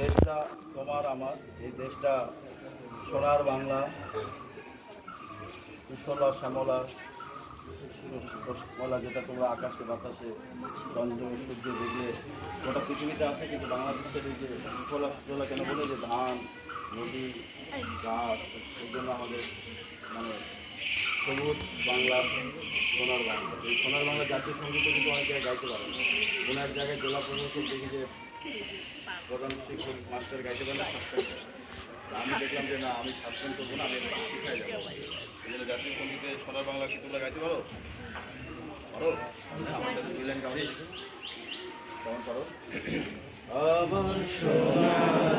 দেশটা তোমার আমার, এই দেশটা সোনার বাংলা, কুশলা শ্যামলা শ্যামলা যেটা তোমরা আকাশে, বাতাসে, চন্দ্র, সূর্য দেখলে গোটা পৃথিবীতে আছে, কিন্তু বাংলাদেশের এই যে কুশলা কুশলা কেন বলে যে ধান, নদী, গাছ এই জন্য আমাদের মানে সবুজ বাংলা সোনার বাংলা। এই সোনার বাংলা জাতীয় সংগীত কিন্তু অনেক জায়গায় গাইতে পারে না কোনো এক জায়গায় জেলা প্রশাসক দেখি যে প্রধান শিক্ষক, মাস্টার গাইতে পারে না আমি দেখলাম যে না, আমি সাসপেন্ড করব না, আমি শিখাই যাব। এই জন্য জাতীয় সঙ্গীতে সোনার বাংলা কি তোমরা গাইতে পারো? পারো? আমাদের মিলেন কেমন কেমন পারো? আমার সোনার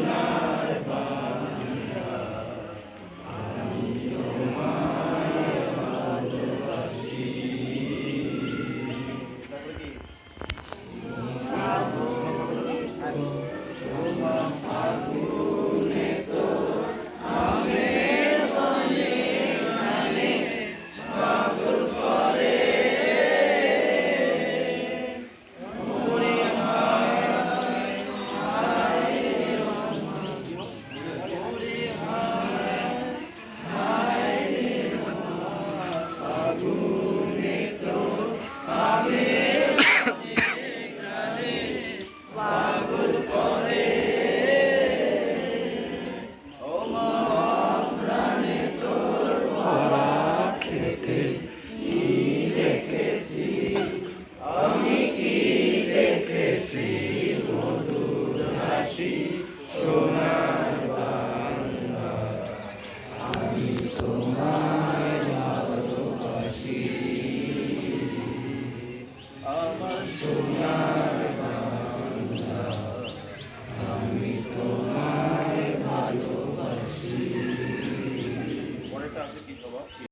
আমার